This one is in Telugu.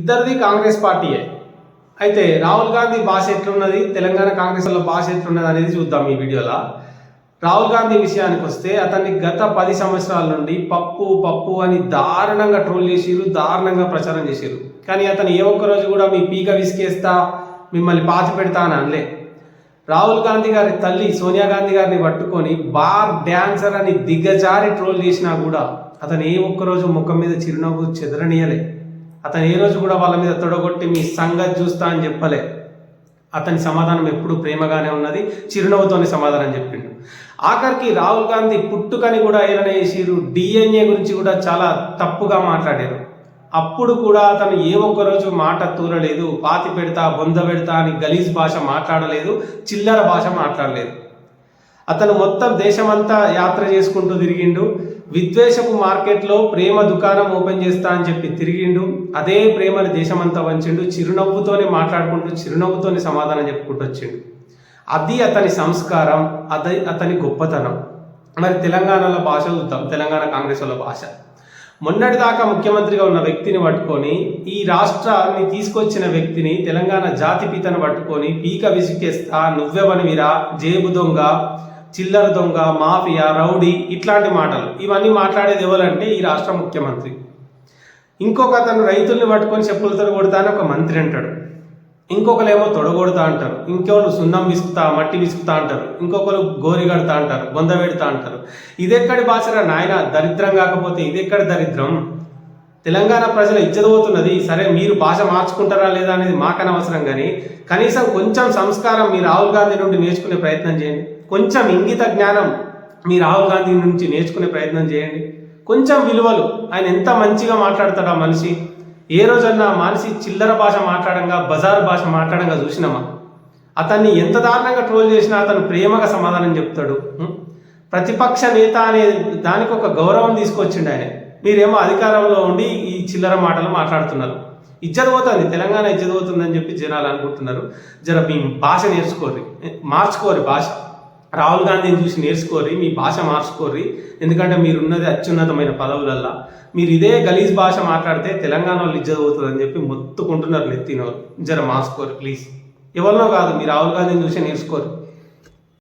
ఇద్దరిది కాంగ్రెస్ పార్టీయే. అయితే రాహుల్ గాంధీ భాష ఎట్లున్నది? తెలంగాణ కాంగ్రెస్లో భాష ఎట్లున్నది అనేది చూద్దాం ఈ వీడియోలో. రాహుల్ గాంధీ విషయానికి వస్తే అతన్ని గత పది సంవత్సరాల నుండి పప్పు పప్పు అని దారుణంగా ట్రోల్ చేసిరు దారుణంగా ప్రచారం చేసిరు కానీ అతను ఏ ఒక్క రోజు కూడా మీ పీక విసికేస్తా మిమ్మల్ని పాతి పెడతా అని అనలే. రాహుల్ గాంధీ గారి తల్లి సోనియా గాంధీ గారిని పట్టుకొని బార్ డ్యాన్సర్ అని దిగజారి ట్రోల్ చేసినా కూడా అతను ఏ ఒక్కరోజు ముఖం మీద చిరునవ్వు చెదరనీయలే. అతను ఏ రోజు కూడా వాళ్ళ మీద తొడగొట్టి మీ సంగతి చూస్తా అని చెప్పలే. అతని సమాధానం ఎప్పుడు ప్రేమగానే ఉన్నది చిరునవ్వుతోనే సమాధానం చెప్పిండు. ఆఖరికి రాహుల్ గాంధీ పుట్టుకని కూడా ఏలన చేసిరు డిఎన్ఏ గురించి కూడా చాలా తప్పుగా మాట్లాడారు. అప్పుడు కూడా అతను ఏ ఒక్క రోజు మాట తూరలేదు పాతి పెడతా బొంద పెడతా అని గలీజ్ భాష మాట్లాడలేదు చిల్లర భాష మాట్లాడలేదు. అతను మొత్తం దేశమంతా యాత్ర చేసుకుంటూ తిరిగిండు. విద్వేషపు మార్కెట్లో ప్రేమ దుకాణం ఓపెన్ చేస్తా అని చెప్పి తిరిగిండు. అదే ప్రేమని దేశమంతా వంచిండు. చిరునవ్వుతోనే మాట్లాడుకుంటూ చిరునవ్వుతోనే సమాధానం చెప్పుకుంటూ వచ్చిండు. అది అతని సంస్కారం అది అతని గొప్పతనం. మరి తెలంగాణలో భాష చూద్దాం. తెలంగాణ కాంగ్రెస్ వాళ్ళ భాష. మొన్నటిదాకా ముఖ్యమంత్రిగా ఉన్న వ్యక్తిని పట్టుకొని ఈ రాష్ట్రాన్ని తీసుకొచ్చిన వ్యక్తిని తెలంగాణ జాతి పితను పట్టుకొని పీక విసికేస్తా నువ్వెవనివిరా జేబు దొంగ చిల్లర దొంగ మాఫియా రౌడీ ఇట్లాంటి మాటలు. ఇవన్నీ మాట్లాడేది ఎవరంటే ఈ రాష్ట్ర ముఖ్యమంత్రి. ఇంకొక అతను రైతుల్ని పట్టుకొని చెప్పులతో కొడతా అని ఒక మంత్రి అంటాడు. ఇంకొకరేమో తొడగొడతా అంటారు. ఇంకొకరు సున్నం విసుకుతా మట్టి విసుకుతా అంటారు. ఇంకొకరు గోరి కడతా అంటారు బొంద పెడతా అంటారు. ఇదెక్కడి భాషరా నాయన? దరిద్రం కాకపోతే ఇదెక్కడి దరిద్రం? తెలంగాణ ప్రజలు ఇచ్చదవుతున్నది సరే మీరు భాష మార్చుకుంటారా లేదా అనేది మాకనవసరం కానీ కనీసం కొంచెం సంస్కారం మీ రాహుల్ గాంధీ నుండి నేర్చుకునే ప్రయత్నం చేయండి. కొంచెం ఇంగిత జ్ఞానం మీ రాహుల్ గాంధీ నుంచి నేర్చుకునే ప్రయత్నం చేయండి. కొంచెం విలువలు ఆయన ఎంత మంచిగా మాట్లాడతాడు ఆ మనిషి? ఏ రోజన్నా మనిషి చిల్లర భాష మాట్లాడంగా బజార్ భాష మాట్లాడంగా చూసినామా? అతన్ని ఎంత దారుణంగా ట్రోల్ చేసినా అతను ప్రేమగా సమాధానం చెప్తాడు. ప్రతిపక్ష నేత అనే దానికి ఒక గౌరవం తీసుకొచ్చిండు ఆయన. మీరేమో అధికారంలో ఉండి ఈ చిల్లర మాటలు మాట్లాడుతున్నారు. ఇజ్జత పోతుంది తెలంగాణ ఇజ్జత పోతుందని చెప్పి జనాలు అనుకుంటున్నారు. జర మీ భాష నేర్చుకోరి మార్చుకోరి భాష. రాహుల్ గాంధీని చూసి నేర్చుకోరి మీ భాష మార్చుకోర్రి. ఎందుకంటే మీరున్నది అత్యున్నతమైన పదవులల్లా. మీరు ఇదే గలీజ్ భాష మాట్లాడితే తెలంగాణ వాళ్ళు ఇజ్జత చెప్పి మొత్తుకుంటున్నారు నెత్తిన జర మార్చుకోరు ప్లీజ్ ఎవరినో కాదు మీరు రాహుల్ గాంధీని చూసి నేర్చుకోరు